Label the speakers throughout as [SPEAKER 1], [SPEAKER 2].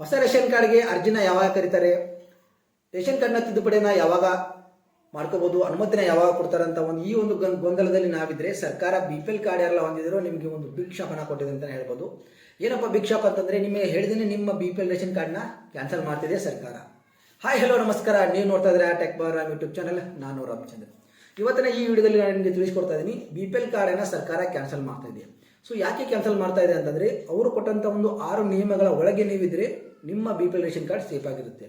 [SPEAKER 1] ಹೊಸ ರೇಷನ್ ಕಾರ್ಡ್ಗೆ ಅರ್ಜಿನ ಯಾವಾಗ ಕರೀತಾರೆ? ರೇಷನ್ ಕಾರ್ಡ್ನ ತಿದ್ದುಪಡಿನ ಯಾವಾಗ ಮಾಡ್ಕೋಬಹುದು ಅನುಮತಿನ ಯಾವಾಗ ಕೊಡ್ತಾರೆ ಅಂತ ಒಂದು ಈ ಒಂದು ಗೊಂದಲದಲ್ಲಿ ನಾವಿದ್ರೆ ಸರ್ಕಾರ ಬಿ ಪಿ ಎಲ್ ಕಾರ್ಡ್ ಎಲ್ಲ ಹೊಂದಿದ್ರು ನಿಮಗೆ ಒಂದು ಬಿಗ್ ಹಣ ಕೊಟ್ಟಿದೆ ಅಂತ ಹೇಳ್ಬೋದು. ಏನಪ್ಪ ಬಿಗ್ ಅಂತಂದ್ರೆ ನಿಮಗೆ ಹೇಳಿದ್ರೆ ನಿಮ್ಮ ಬಿ ಪಿ ಎಲ್ ರೇಷನ್ ಕಾರ್ಡ್ನ ಕ್ಯಾನ್ಸಲ್ ಮಾಡ್ತಿದೆ ಸರ್ಕಾರ. ಹಾಯ್, ಹಲೋ, ನಮಸ್ಕಾರ. ನೀವು ನೋಡ್ತಾ ಇದ್ರೆ ಟೆಕ್ ಬಾರ್ ಯೂಟ್ಯೂಬ್ ಚಾನಲ್. ನಾನು ರಾಮಚಂದ್ರ ಇವತ್ತಿನ ಈ ವಿಡಿಯೋದಲ್ಲಿ ನಾನು ನಿಮಗೆ ತಿಳಿಸ್ಕೊಡ್ತಾ ಇದ್ದೀನಿ ಬಿ ಪಿ ಎಲ್ ಕಾರ್ಡನ್ನು ಸರ್ಕಾರ ಕ್ಯಾನ್ಸಲ್ ಮಾಡ್ತಾ ಇದೆ. ಸೊ ಯಾಕೆ ಕ್ಯಾನ್ಸಲ್ ಮಾಡ್ತಾ ಇದೆ ಅಂತಂದ್ರೆ, ಅವರು ಕೊಟ್ಟಂತ ಒಂದು ಆರು ನಿಯಮಗಳ ಒಳಗೆ ನೀವಿದ್ರೆ ನಿಮ್ಮ B P L ration card safe ಆಗಿರುತ್ತೆ.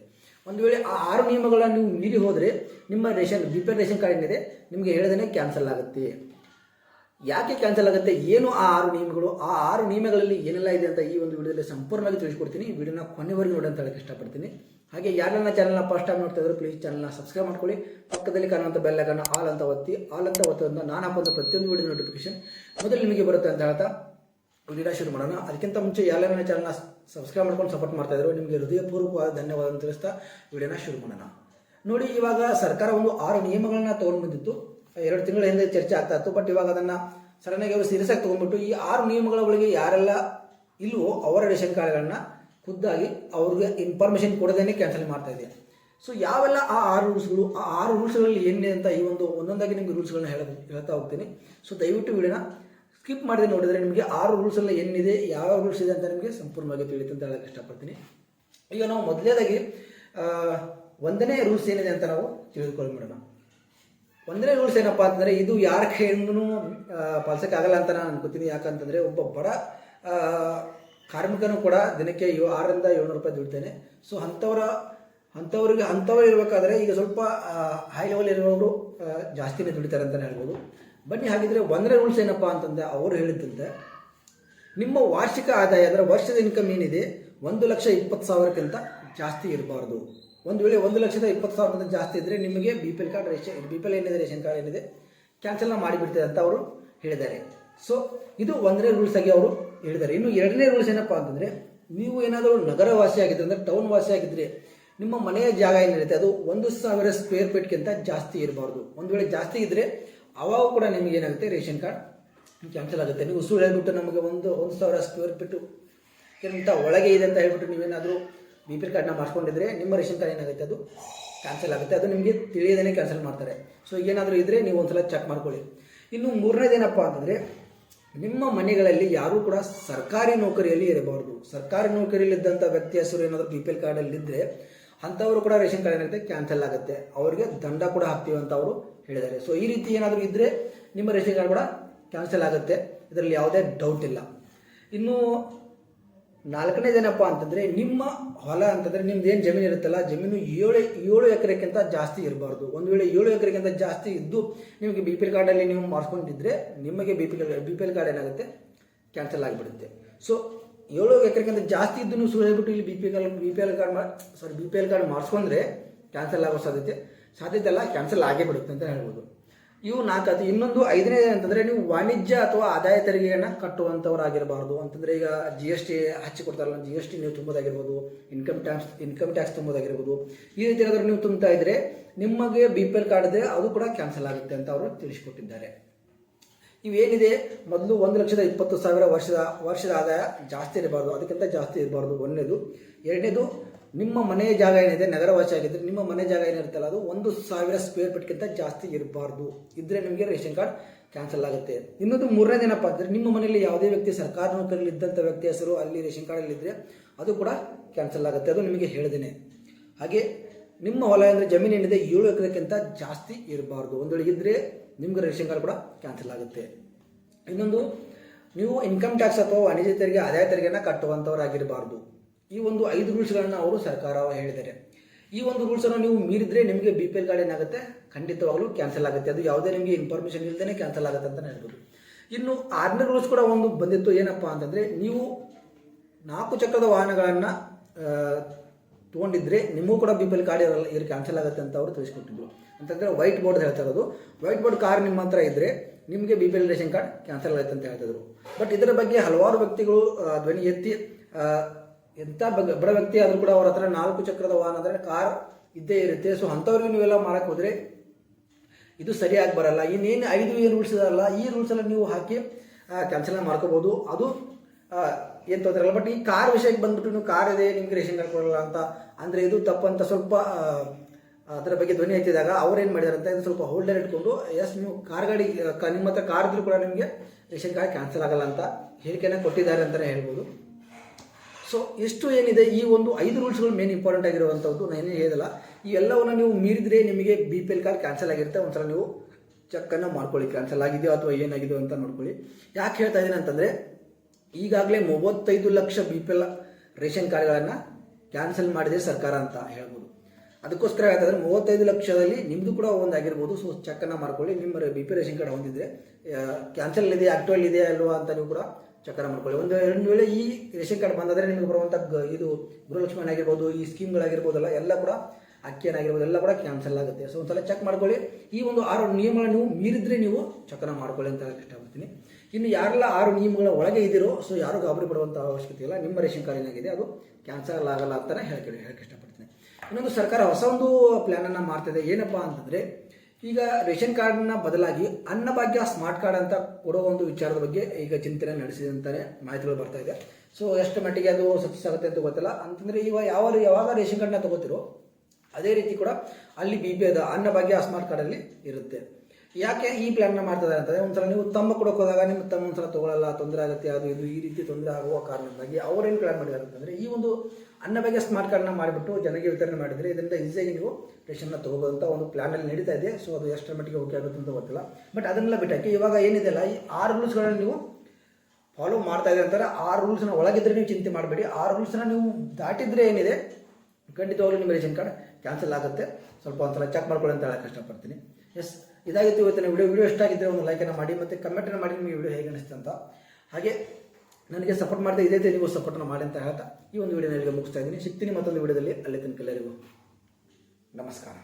[SPEAKER 1] ಒಂದು ವೇಳೆ ಆ ಆರು ನಿಯಮಗಳನ್ನು ನೀವು ಮೀರಿ ಹೋದರೆ ನಿಮ್ಮ ration B P L ration card ಏನಿದೆ, ನಿಮಗೆ ಹೇಳದೇ ಕ್ಯಾನ್ಸಲ್ ಆಗುತ್ತೆ. ಯಾಕೆ ಕ್ಯಾನ್ಸಲ್ ಆಗುತ್ತೆ? ಏನು ಆ ಆರು ನಿಯಮಗಳು? ಆ ಆರು ನಿಯಮಗಳಲ್ಲಿ ಏನೆಲ್ಲ ಇದೆ ಅಂತ ಈ ಒಂದು ವಿಡಿಯೋದಲ್ಲಿ ಸಂಪೂರ್ಣವಾಗಿ ತಿಳಿಸ್ಕೊಡ್ತೀನಿ. ವಿಡಿಯೋನ ಕೊನೆವರೆಗೂ ನೋಡಿ ಅಂತ ಹೇಳಕ್ಕೆ ಇಷ್ಟಪಡ್ತೀನಿ. ಹಾಗೆ ಯಾರೆಲ್ಲ ಚಾನಲ್ನ ಫಸ್ಟ್ ಟೈಮ್ ನೋಡ್ತಾ ಇದ್ರು ಪ್ಲೀಸ್ ಚಾನಲ್ನ ಸಬ್ಸ್ಕ್ರೈಬ್ ಮಾಡ್ಕೊಳ್ಳಿ. ಪಕ್ಕದಲ್ಲಿ ಕಾಣುವಂಥ ಬೆಲ್ ಐಕನ್ನ ಆಲ್ ಅಂತ ಒತ್ತಿ. ಆಲ್ ಅಂತ ಒತ್ತೋದನ್ನ ನಾನು ಹಾಕುವಂಥ ಪ್ರತಿಯೊಂದು ವಿಡಿಯೋ ನೋಟಿಫಿಕೇಶನ್ ಮೊದಲು ನಿಮಗೆ ಬರುತ್ತೆ ಅಂತ ಹೇಳ್ತಾ. ವಿಡಿಯೋನ ಶುರು ಮಾಡೋಣ. ಅದಕ್ಕಿಂತ ಮುಂಚೆ ಯಾರೆಲ್ಲ ಚಾನಲ್ನ ಸಬ್ಸ್ಕ್ರೈಬ್ ಮಾಡ್ಕೊಂಡು ಸಪೋರ್ಟ್ ಮಾಡ್ತಾ ಇದ್ರು. ನಿಮಗೆ ಹೃದಯಪೂರ್ವಕವಾದ ಧನ್ಯವಾದ ಅಂತ ತಿಳಿಸ್ತಾ ವಿಡಿಯೋನ ಶುರು ಮಾಡೋಣ. ನೋಡಿ, ಇವಾಗ ಸರ್ಕಾರ ಒಂದು ಆರು ನಿಯಮಗಳನ್ನ ತೊಗೊಂಡು ಬಂದಿತ್ತು ಎರಡು ತಿಂಗಳ ಹಿಂದೆ ಚರ್ಚೆ ಆಗ್ತಾ ಇತ್ತು ಬಟ್ ಇವಾಗ ಅದನ್ನ ಸಡನ್ ಆಗಿ ಅವರು ಸೀರಿಯಸ್ ಆಗಿ ತಗೊಂಡ್ಬಿಟ್ಟು ಈ ಆರು ನಿಯಮಗಳ ಒಳಗೆ ಯಾರೆಲ್ಲ ಇಲ್ವೋ ಅವರ ರೇಷನ್ ಕಾರ್ಡ್ಗಳನ್ನ ಖುದ್ದಾಗಿ ಅವ್ರಿಗೆ ಇನ್ಫಾರ್ಮೇಷನ್ ಕೊಡದೇನೆ ಕ್ಯಾನ್ಸಲ್ ಮಾಡ್ತಾ ಇದೆ. ಸೊ ಯಾವೆಲ್ಲ ಆ ಆರು ರೂಲ್ಸ್ಗಳು ಆ ಆರು ರೂಲ್ಸ್ಗಳಲ್ಲಿ ಏನಿದೆ ಅಂತ ಈ ಒಂದು ಒಂದೊಂದಾಗಿ ನಿಮಗೆ ರೂಲ್ಸ್ಗಳನ್ನ ಹೇಳ ಹೇಳ್ತಾ ಹೋಗ್ತೀನಿ. ಸೊ ದಯವಿಟ್ಟು ವಿಡಿಯೋನ ಸ್ಕಿಪ್ ಮಾಡದೆ ನೋಡಿದ್ರೆ ನಿಮಗೆ ಆರು ರೂಲ್ಸ್ ಎಲ್ಲ ಏನಿದೆ ಯಾವ ರೂಲ್ಸ್ ಇದೆ ಅಂತ ನಿಮಗೆ ಸಂಪೂರ್ಣವಾಗಿ ತಿಳಿಯುತ್ತೆ ಅಂತ ಹೇಳಕ್ಕೆ ಇಷ್ಟಪಡ್ತೀನಿ. ಈಗ ನಾವು ಮೊದಲನೇದಾಗಿ ಒಂದನೇ ರೂಲ್ಸ್ ಏನಿದೆ ಅಂತ ನಾವು ತಿಳಿದುಕೊಳ್ಳೋಣ ಒಂದನೇ ರೂಲ್ಸ್ ಏನಪ್ಪ ಅಂತಂದ್ರೆ ಇದು ಯಾರ ಕೈಯಿಂದನೂ ಪಾಲಿಸಕ್ಕೆ ಆಗಲ್ಲ ಅಂತ ನಾನು ಅನ್ಕೋತೀನಿ. ಯಾಕಂತಂದರೆ ಒಬ್ಬ ಬಡ ಕಾರ್ಮಿಕನು ಕೂಡ ದಿನಕ್ಕೆ ಆರರಿಂದ ಏಳ್ನೂರು ರೂಪಾಯಿ ದುಡಿತಾನೆ. ಸೊ ಅಂಥವರ ಅಂಥವ್ರಿಗೆ ಅಂಥವ್ರು ಇರಬೇಕಾದ್ರೆ ಈಗ ಸ್ವಲ್ಪ ಹೈ ಲೆವೆಲ್ ಆ, ಜಾಸ್ತಿನೇ ದುಡಿತಾರೆ ಅಂತಲೇ ಹೇಳ್ಬೋದು. ಬನ್ನಿ, ಹಾಗಿದ್ರೆ ಒಂದನೇ ರೂಲ್ಸ್ ಏನಪ್ಪ ಅಂತಂದ್ರೆ ಅವರು ಹೇಳಿದ್ದಂತೆ, ನಿಮ್ಮ ವಾರ್ಷಿಕ ಆದಾಯ ಅಂದರೆ ವರ್ಷದ ಇನ್ಕಮ್ ಏನಿದೆ? ಒಂದು ಲಕ್ಷ ಇಪ್ಪತ್ತು ಸಾವಿರಕ್ಕಿಂತ ಜಾಸ್ತಿ ಇರಬಾರ್ದು. ಒಂದು ವೇಳೆ ಒಂದು ಲಕ್ಷದ ಇಪ್ಪತ್ತು ಸಾವಿರಕ್ಕಿಂತ ಜಾಸ್ತಿ ಇದ್ದರೆ ನಿಮಗೆ B P L card ration B P L ಏನಿದೆ, ರೇಷನ್ ಕಾರ್ಡ್ ಏನಿದೆ ಕ್ಯಾನ್ಸಲ್ನ ಮಾಡಿಬಿಡ್ತದೆ ಅಂತ ಅವರು ಹೇಳಿದ್ದಾರೆ. ಸೊ ಇದು ಒಂದನೇ ರೂಲ್ಸ್ ಆಗಿ ಅವರು ಹೇಳಿದ್ದಾರೆ. ಇನ್ನು ಎರಡನೇ ರೂಲ್ಸ್ ಏನಪ್ಪ ಅಂತಂದರೆ, ನೀವು ಏನಾದರೂ ನಗರ ವಾಸಿ ಆಗಿದ್ರೆ ಅಂದರೆ ಟೌನ್ ವಾಸಿ ಆಗಿದ್ರೆ ನಿಮ್ಮ ಮನೆಯ ಜಾಗ ಏನಿರುತ್ತೆ, ಅದು ಒಂದು ಸಾವಿರ ಸ್ಕ್ವೇರ್ ಫೀಟ್ಗಿಂತ ಜಾಸ್ತಿ ಇರಬಾರ್ದು. ಒಂದು ವೇಳೆ ಜಾಸ್ತಿ ಇದ್ದರೆ ಅವಾಗ ಕೂಡ ನಿಮಗೆ ಏನಾಗುತ್ತೆ ರೇಷನ್ ಕಾರ್ಡ್ ಕ್ಯಾನ್ಸಲ್ ಆಗುತ್ತೆ. ನೀವು ಸುಳ್ಳು ಹೇಳ್ಬಿಟ್ಟು ನಮಗೆ ಒಂದು ಒಂದು ಸಾವಿರ ಸ್ಕ್ವೇರ್ ಫೀಟು ಕಿಂತ ಒಳಗೆ ಇದೆ ಅಂತ ಹೇಳ್ಬಿಟ್ಟು ನೀವೇನಾದರೂ ಬಿ ಪಿ ಎಲ್ ಕಾರ್ಡ್ನ ಮಾಡಿಸ್ಕೊಂಡಿದ್ರೆ ನಿಮ್ಮ ರೇಷನ್ ಕಾರ್ಡ್ ಏನಾಗುತ್ತೆ ಅದು? ಕ್ಯಾನ್ಸಲ್ ಆಗುತ್ತೆ. ಅದು ನಿಮಗೆ ತಿಳಿಯದೇ ಕ್ಯಾನ್ಸಲ್ ಮಾಡ್ತಾರೆ. ಸೊ ಏನಾದರೂ ಇದ್ದರೆ ನೀವು ಒಂದ್ಸಲ ಚೆಕ್ ಮಾಡ್ಕೊಳ್ಳಿ. ಇನ್ನು ಮೂರನೇದೇನಪ್ಪ ಅಂತಂದರೆ, ನಿಮ್ಮ ಮನೆಗಳಲ್ಲಿ ಯಾರೂ ಕೂಡ ಸರ್ಕಾರಿ ನೌಕರಿಯಲ್ಲಿ ಇರಬಾರ್ದು. ಸರ್ಕಾರಿ ನೌಕರಿಯಲ್ಲಿದ್ದಂಥ ವ್ಯಕ್ತಿ ಹೆಸರು ಏನಾದರೂ ಬಿ ಪಿ ಎಲ್ ಕಾರ್ಡಲ್ಲಿ ಇದ್ದರೆ ಅಂಥವರು ಕೂಡ ರೇಷನ್ ಕಾರ್ಡ್ ಏನಾಗುತ್ತೆ? ಕ್ಯಾನ್ಸಲ್ ಆಗುತ್ತೆ. ಅವರಿಗೆ ದಂಡ ಕೂಡ ಹಾಕ್ತೀವಿ ಅಂತ ಅವರು ಹೇಳಿದ್ದಾರೆ. ಸೊ ಈ ರೀತಿ ಏನಾದರೂ ಇದ್ದರೆ ನಿಮ್ಮ ರೇಷನ್ ಕಾರ್ಡ್ ಕೂಡ ಕ್ಯಾನ್ಸಲ್ ಆಗುತ್ತೆ. ಇದರಲ್ಲಿ ಯಾವುದೇ ಡೌಟ್ ಇಲ್ಲ. ಇನ್ನು ನಾಲ್ಕನೇದೇನಪ್ಪ ಅಂತಂದರೆ, ನಿಮ್ಮ ಹೊಲ ಅಂತಂದರೆ ನಿಮ್ದು ಏನು ಜಮೀನು ಇರುತ್ತಲ್ಲ, ಜಮೀನು ಏಳು ಏಳು ಎಕರೆಗಿಂತ ಜಾಸ್ತಿ ಇರಬಾರ್ದು. ಒಂದು ವೇಳೆ ಏಳು ಎಕರೆಗಿಂತ ಜಾಸ್ತಿ ಇದ್ದು ನಿಮಗೆ ಬಿ ಪಿ ಎಲ್ ಕಾರ್ಡಲ್ಲಿ ನೀವು ಮಾಡಿಸ್ಕೊಂಡಿದ್ರೆ ನಿಮಗೆ B P B P L card ಏನಾಗುತ್ತೆ? ಕ್ಯಾನ್ಸಲ್ ಆಗಿಬಿಡುತ್ತೆ. ಸೊ ಏಳು ಎಕರೆಗಿಂತ ಜಾಸ್ತಿ ಇದ್ದು ನೀವು ಸುಳ್ಳು ಹೇಳ್ಬಿಟ್ಟು ಇಲ್ಲಿ B P L B P L card sorry B P L card ಮಾಡಿಸ್ಕೊಂಡ್ರೆ cancel ಆಗೋ ಸಾಧ್ಯತೆ ಸಾಧ್ಯತೆ ಅಲ್ಲ ಕ್ಯಾನ್ಸಲ್ ಆಗೇ ಬಿಡುತ್ತೆ ಅಂತ ಹೇಳ್ಬೋದು. ಇವು ನಾಲ್ಕು ಇನ್ನೊಂದು ಐದನೇ ಅಂತಂದರೆ ನೀವು ವಾಣಿಜ್ಯ ಅಥವಾ ಆದಾಯ ತೆರಿಗೆಯನ್ನು ಕಟ್ಟುವಂಥವರಾಗಿರಬಾರ್ದು ಅಂತಂದರೆ ಈಗ ಜಿ ಎಸ್ ಟಿ ಹಚ್ಚಿ ಕೊಡ್ತಾರಲ್ಲ ಜಿ ಎಸ್ ಟಿ ನೀವು ತುಂಬೋದಾಗಿರ್ಬೋದು ಇನ್ಕಮ್ ಟ್ಯಾಕ್ಸ್ ಇನ್ಕಮ್ ಟ್ಯಾಕ್ಸ್ ತುಂಬೋದಾಗಿರ್ಬೋದು. ಈ ರೀತಿ ಏನಾದರೂ ನೀವು ತುಂಬ್ತಾ ಇದ್ದರೆ ನಿಮಗೆ ಬಿ ಪಿ ಎಲ್ ಕಾರ್ಡ್ ಇದೆ, ಅದು ಕೂಡ ಕ್ಯಾನ್ಸಲ್ ಆಗುತ್ತೆ ಅಂತ ಅವರು ತಿಳಿಸಿಕೊಟ್ಟಿದ್ದಾರೆ. ಇವೇನಿದೆ? ಮೊದಲು ಒಂದು ಲಕ್ಷದ ಇಪ್ಪತ್ತು ಸಾವಿರ ವರ್ಷದ ವರ್ಷದ ಆದಾಯ ಜಾಸ್ತಿ ಇರಬಾರ್ದು, ಅದಕ್ಕಿಂತ ಜಾಸ್ತಿ ಇರಬಾರ್ದು. ಒಂದನೇದು. ಎರಡನೇದು ನಿಮ್ಮ ಮನೆಯ ಜಾಗ ಏನಿದೆ, ನಗರವಾಸಿ ಆಗಿದ್ರೆ ನಿಮ್ಮ ಮನೆ ಜಾಗ ಏನಿರುತ್ತಲ್ಲ, ಅದು ಒಂದು ಸಾವಿರ ಸ್ಕ್ವೇರ್ ಫೀಟ್ಗಿಂತ ಜಾಸ್ತಿ ಇರಬಾರ್ದು. ಇದ್ರೆ ನಿಮಗೆ ರೇಷನ್ ಕಾರ್ಡ್ ಕ್ಯಾನ್ಸಲ್ ಆಗುತ್ತೆ. ಇನ್ನೊಂದು ಮೂರನೇದೇನಪ್ಪ ಅಂದರೆ ನಿಮ್ಮ ಮನೆಯಲ್ಲಿ ಯಾವುದೇ ವ್ಯಕ್ತಿ ಸರ್ಕಾರ ನೌಕರಿಯಲ್ಲಿ ಇದ್ದಂಥ ವ್ಯಕ್ತಿ ಹೆಸರು, ಅಲ್ಲಿ ರೇಷನ್ ಕಾರ್ಡಲ್ಲಿ ಇದ್ದರೆ ಅದು ಕೂಡ ಕ್ಯಾನ್ಸಲ್ ಆಗುತ್ತೆ. ಅದು ನಿಮಗೆ ಹೇಳಿದ್ದೇನೆ ಹಾಗೆ ನಿಮ್ಮ ಹೊಲ ಅಂದರೆ ಜಮೀನು ಏನಿದೆ, ಏಳು ಎಕರೆಕ್ಕಿಂತ ಜಾಸ್ತಿ ಇರಬಾರ್ದು. ಒಂದು ವೇಳೆ ಇದ್ದರೆ ನಿಮ್ಗೆ ರೇಷನ್ ಕಾರ್ಡ್ ಕೂಡ ಕ್ಯಾನ್ಸಲ್ ಆಗುತ್ತೆ. ಇನ್ನೊಂದು, ನೀವು ಇನ್ಕಮ್ ಟ್ಯಾಕ್ಸ್ ಅಥವಾ ವಾಣಿಜ್ಯ ತೆರಿಗೆ, ಆದಾಯ ತೆರಿಗೆನ ಕಟ್ಟುವಂಥವರಾಗಿರಬಾರ್ದು ಈ ಒಂದು ಐದು ರೂಲ್ಸ್ಗಳನ್ನು ಅವರು ಸರ್ಕಾರ ಹೇಳಿದ್ದಾರೆ. ಈ ಒಂದು ರೂಲ್ಸನ್ನು ನೀವು ಮೀರಿದ್ರೆ ನಿಮಗೆ ಬಿ ಪಿ ಎಲ್ ಕಾರ್ಡ್ ಏನಾಗುತ್ತೆ ಖಂಡಿತವಾಗಲೂ ಕ್ಯಾನ್ಸಲ್ ಆಗುತ್ತೆ. ಅದು ಯಾವುದೇ ನಿಮಗೆ ಇನ್ಫಾರ್ಮೇಷನ್ ಇಲ್ಲದೇ ಕ್ಯಾನ್ಸಲ್ ಆಗುತ್ತೆ ಅಂತ ಹೇಳ್ಬೋದು. ಇನ್ನು ಆರನೇ ರೂಲ್ಸ್ ಕೂಡ ಒಂದು ಬಂದಿತ್ತು. ಏನಪ್ಪ ಅಂತಂದರೆ ನೀವು ನಾಲ್ಕು ಚಕ್ರದ ವಾಹನಗಳನ್ನು ತೊಗೊಂಡಿದ್ರೆ ನಿಮಗೂ ಕೂಡ ಬಿ ಪಿ ಎಲ್ ಕಾರ್ಡ್ ಇರಲ್ಲ ಇರು ಕ್ಯಾನ್ಸಲ್ ಆಗುತ್ತೆ ಅಂತ ಅವರು ತಿಳಿಸ್ಕೊಟ್ಟಿದ್ರು. ಅಂತಂದರೆ ವೈಟ್ ಬೋರ್ಡ್ ಹೇಳ್ತಾ ಇರೋದು. ವೈಟ್ ಬೋರ್ಡ್ ಕಾರ್ ನಿಮ್ಮ ಹತ್ರ ಇದ್ದರೆ ನಿಮಗೆ B P L ration card cancel ಆಗುತ್ತೆ ಅಂತ ಹೇಳ್ತಿದ್ರು ಬಟ್ ಇದರ ಬಗ್ಗೆ ಹಲವಾರು ವ್ಯಕ್ತಿಗಳು ಧ್ವನಿ ಎತ್ತಿ ಎಂಥ ಬಡ ವ್ಯಕ್ತಿ ಆದರೂ ಕೂಡ ಅವ್ರ ಹತ್ರ ನಾಲ್ಕು ಚಕ್ರದ ವಾಹನ ಅಂದರೆ ಕಾರ್ ಇದ್ದೇ ಇರುತ್ತೆ. ಸೊ ಅಂಥವ್ರಿಗೆ ನೀವೆಲ್ಲ ಮಾಡಕ್ಕೆ ಹೋದರೆ ಇದು ಸರಿಯಾಗಿ ಬರಲ್ಲ. ಇನ್ನೇನು ಐದು ಏನು ರೂಲ್ಸ್ ಇದಲ್ಲ ಈ ರೂಲ್ಸ್ ಎಲ್ಲ ನೀವು ಹಾಕಿ ಕ್ಯಾನ್ಸಲ್ ಮಾಡ್ಕೋಬಹುದು. ಅದು ಏನು ತೊಂದರೆ ಇಲ್ಲ. ಬಟ್ ಈ ಕಾರ್ ವಿಷಯಕ್ಕೆ ಬಂದ್ಬಿಟ್ಟು ನೀವು ಕಾರ್ ಇದೆ, ನಿಮ್ಗೆ ರೇಷನ್ ಕಾರ್ಡ್ ಕೊಡಲ್ಲ ಅಂತ, ಅಂದರೆ ಇದು ತಪ್ಪಂತ ಸ್ವಲ್ಪ ಅದರ ಬಗ್ಗೆ ಧ್ವನಿ ಎತ್ತಿದಾಗ ಅವ್ರೇನು ಮಾಡಿದಾರೆ ಅಂತ ಇದು ಸ್ವಲ್ಪ ಹೋಲ್ಡರ್ ಇಟ್ಕೊಂಡು ಎಸ್ ನೀವು ಕಾರ್ ಗಾಡಿ ನಿಮ್ಮ ಹತ್ರ ಕಾರ್ ಇದ್ರೂ ಕೂಡ ನಿಮಗೆ ರೇಷನ್ ಕಾರ್ಡ್ ಕ್ಯಾನ್ಸಲ್ ಆಗಲ್ಲ ಅಂತ ಹೇಳಿಕೆನ ಕೊಟ್ಟಿದ್ದಾರೆ ಅಂತಲೇ ಹೇಳ್ಬೋದು. ಸೊ ಎಷ್ಟು ಏನಿದೆ? ಈ ಒಂದು ಐದು ರೂಲ್ಸ್ಗಳು ಮೇನ್ ಇಂಪಾರ್ಟೆಂಟ್ ಆಗಿರುವಂಥದ್ದು ನಾನು ಹೇಳಿದಲ್ಲ. ಈ ಎಲ್ಲವನ್ನು ನೀವು ಮೀರಿದ್ರೆ ನಿಮಗೆ B P L card cancel ಆಗಿರುತ್ತೆ. ಒಂದ್ಸಲ ನೀವು ಚೆಕ್ಕನ್ನು ಮಾಡ್ಕೊಳ್ಳಿ. ಕ್ಯಾನ್ಸಲ್ ಆಗಿದೆಯೋ ಅಥವಾ ಏನಾಗಿದೆಯೋ ಅಂತ ನೋಡ್ಕೊಳ್ಳಿ. ಯಾಕೆ ಹೇಳ್ತಾ ಇದ್ದೀನಿ ಅಂತಂದರೆ, ಈಗಾಗಲೇ ಮೂವತ್ತೈದು lakh B P L ration ಕಾರ್ಡ್ಗಳನ್ನು ಕ್ಯಾನ್ಸಲ್ ಮಾಡಿದೆ ಸರ್ಕಾರ ಅಂತ ಹೇಳ್ಬೋದು. ಅದಕ್ಕೋಸ್ಕರ ಇದ್ದಾರೆ, ಮೂವತ್ತೈದು ಲಕ್ಷದಲ್ಲಿ ನಿಮ್ಮದು ಕೂಡ ಒಂದು ಆಗಿರ್ಬೋದು. ಸೊ ಚೆಕ್ಕನ್ನು ಮಾಡ್ಕೊಳ್ಳಿ. ನಿಮ್ಮ ಬಿ ಪಿ ರೇಷನ್ ಕಾರ್ಡ್ ಹೊಂದಿದ್ರೆ ಕ್ಯಾನ್ಸಲ್ ಇದೆ ಆಕ್ಟುವಲ್ ಇದೆಯಾ ಅಲ್ವಾ ಅಂತ ನೀವು ಕೂಡ ಚೆಕ್ಕನ್ನು ಮಾಡ್ಕೊಳ್ಳಿ. ಒಂದು ಎರಡು ವೇಳೆ ಈ ರೇಷನ್ ಕಾರ್ಡ್ ಬಂದಾದರೆ ನಿಮಗೆ ಬರುವಂಥ ಇದು ಗೃಹಲಕ್ಷ್ಮಿ ಆಗಿರ್ಬೋದು, ಈ ಸ್ಕೀಮ್ಗಳಾಗಿರ್ಬೋದಲ್ಲ ಎಲ್ಲ ಕೂಡ ಅಕ್ಕಿಯನ್ನಾಗಿರ್ಬೋದು ಎಲ್ಲ ಕೂಡ ಕ್ಯಾನ್ಸಲ್ ಆಗುತ್ತೆ. ಸೊ ಒಂದ್ಸಲ ಚೆಕ್ ಮಾಡ್ಕೊಳ್ಳಿ. ಈ ಒಂದು ಆರು ನಿಯಮಗಳನ್ನ ನೀವು ಮೀರಿದ್ರೆ ನೀವು ಚಕ್ರ ಮಾಡ್ಕೊಳ್ಳಿ ಅಂತ ಇಷ್ಟಪಡ್ತೀನಿ. ಇನ್ನು ಯಾರೆಲ್ಲ ಆರು ನಿಯಮಗಳ ಒಳಗೆ ಇದ್ದೀರೋ, ಸೊ ಯಾರು ಗಾಬರಿ ಪಡುವಂಥ ಅವಶ್ಯಕತೆ ಇಲ್ಲ. ನಿಮ್ಮ ರೇಷನ್ ಕಾರ್ಡ್ ಏನಾಗಿದೆ ಅದು ಕ್ಯಾನ್ಸಲ್ ಆಗಲ್ಲ ಅಂತಲೇ ಹೇಳ್ಕೊಳ್ಳಿ ಹೇಳಕ್ಕೆ ಇಷ್ಟಪಡ್ತೀನಿ. ಇನ್ನೊಂದು ಸರ್ಕಾರ ಹೊಸ ಒಂದು ಪ್ಲ್ಯಾನನ್ನು ಮಾಡ್ತಿದೆ. ಏನಪ್ಪಾ ಅಂತಂದರೆ ಈಗ ರೇಷನ್ ಕಾರ್ಡ್ನ ಬದಲಾಗಿ ಅನ್ನಭಾಗ್ಯ ಸ್ಮಾರ್ಟ್ ಕಾರ್ಡ್ ಅಂತ ಕೊಡೋ ಒಂದು ವಿಚಾರದ ಬಗ್ಗೆ ಈಗ ಚಿಂತನೆ ನಡೆಸಿದೆ ಅಂತಾನೆ ಮಾಹಿತಿಗಳು ಬರ್ತಾ ಇದೆ. ಸೊ ಎಷ್ಟು ಮಟ್ಟಿಗೆ ಅದು ಸಕ್ಸಸ್ ಆಗುತ್ತೆ ಅಂತ ಗೊತ್ತಿಲ್ಲ. ಅಂತಂದ್ರೆ ಇವಾಗ ಯಾವ ಯಾವಾಗ ರೇಷನ್ ಕಾರ್ಡ್ನ ತಗೋತಿರೋ, ಅದೇ ರೀತಿ ಕೂಡ ಅಲ್ಲಿ ಬಿ ಪಿ ಅದ ಅನ್ನಭಾಗ್ಯ ಸ್ಮಾರ್ಟ್ ಕಾರ್ಡಲ್ಲಿ ಇರುತ್ತೆ. ಯಾಕೆ ಈ ಪ್ಲಾನ್ನ ಮಾಡ್ತಿದ್ದಾರೆ ಅಂತಂದ್ರೆ ಒಂದ್ಸಲ ನೀವು ತಮ್ಮ ಕೊಡೋಕೆ ಹೋದಾಗ ನಿಮ್ಮ ತಮ್ಮ ಒಂದ್ಸಲ ತಗೊಳ್ಳಲ್ಲ ತೊಂದರೆ ಆಗುತ್ತೆ, ಅದು ಇದು, ಈ ರೀತಿ ತೊಂದರೆ ಆಗುವ ಕಾರಣದಿಂದಾಗಿ ಅವರೇನು ಪ್ಲಾನ್ ಮಾಡಿದ್ದಾರೆ ಅಂತಂದ್ರೆ ಈ ಒಂದು ಅನ್ನಭಾಗ್ಯ ಸ್ಮಾರ್ಟ್ ಕಾರ್ಡ್ನ ಮಾಡಿಬಿಟ್ಟು ಜನರಿಗೆ ವಿತರಣೆ ಮಾಡಿದರೆ ಇದರಿಂದ ಈಸಿಯಾಗಿ ನೀವು ರೇಷನ್ನ ಅಂತ ಒಂದು ಪ್ಲಾನಲ್ಲಿ ನಡೀತಾ ಇದೆ. ಸೊ ಅದು ಎಷ್ಟರ ಮಟ್ಟಿಗೆ ಓಕೆ ಆಗುತ್ತೆ ಅಂತ ಗೊತ್ತಿಲ್ಲ. ಬಟ್ ಅದನ್ನೆಲ್ಲ ಬಿಟ್ಟಾಕಿ ಇವಾಗ ಏನಿದೆ ಅಲ್ಲ, ಈ ಆರು ರೂಲ್ಸ್ಗಳನ್ನ ನೀವು ಫಾಲೋ ಮಾಡ್ತಾ ಇದೆ ಅಂತಾರೆ. ಆ ರೂಲ್ಸ್ನ ಒಳಗಿದ್ರೆ ನೀವು ಚಿಂತೆ ಮಾಡಬೇಡಿ. ಆ ರೂಲ್ಸ್ನ ನೀವು ದಾಟಿದ್ರೆ ಏನಿದೆ, ಖಂಡಿತವಾಗ್ಲೂ ನಿಮ್ಮ ರೇಷನ್ ಕಾರ್ಡ್ ಕ್ಯಾನ್ಸಲ್ ಆಗುತ್ತೆ. ಸ್ವಲ್ಪ ಒಂದ್ಸಲ ಚೆಕ್ ಮಾಡ್ಕೊಳ್ಳಿ ಅಂತ ಹೇಳಕ್ಕೆ ಇಷ್ಟಪಡ್ತೀನಿ. ಎಸ್ ಇದಾಗಿತ್ತು ಇವತ್ತಿನ ವಿಡಿಯೋ ವಿಡಿಯೋ ಇಷ್ಟ ಆಗಿದ್ದರೆ ಒಂದು ಲೈಕನ್ನು ಮಾಡಿ ಮತ್ತು ಕಮೆಂಟನ್ನು ಮಾಡಿ ನಿಮಗೆ ವಿಡಿಯೋ ಹೇಗೆ ಅನಿಸ್ತು ಅಂತ. ಹಾಗೆ ನನಗೆ ಸಪೋರ್ಟ್ ಮಾಡಿದೆ ಇದೇ ರೀತಿ ನೀವು ಸಪೋರ್ಟನ್ನು ಮಾಡಿ ಅಂತ ಹೇಳ್ತಾ ಈ ಒಂದು ವಿಡಿಯೋನ ನನಗೆ ಮುಗಿಸ್ತಾ ಇದ್ದೀನಿ. ಸಿಗ್ತೀನಿ ಮತ್ತೊಂದು ವಿಡಿಯೋದಲ್ಲಿ ಅಲ್ಲಿ ತನಕ ಎಲ್ಲರಿಗೂ ನಮಸ್ಕಾರ.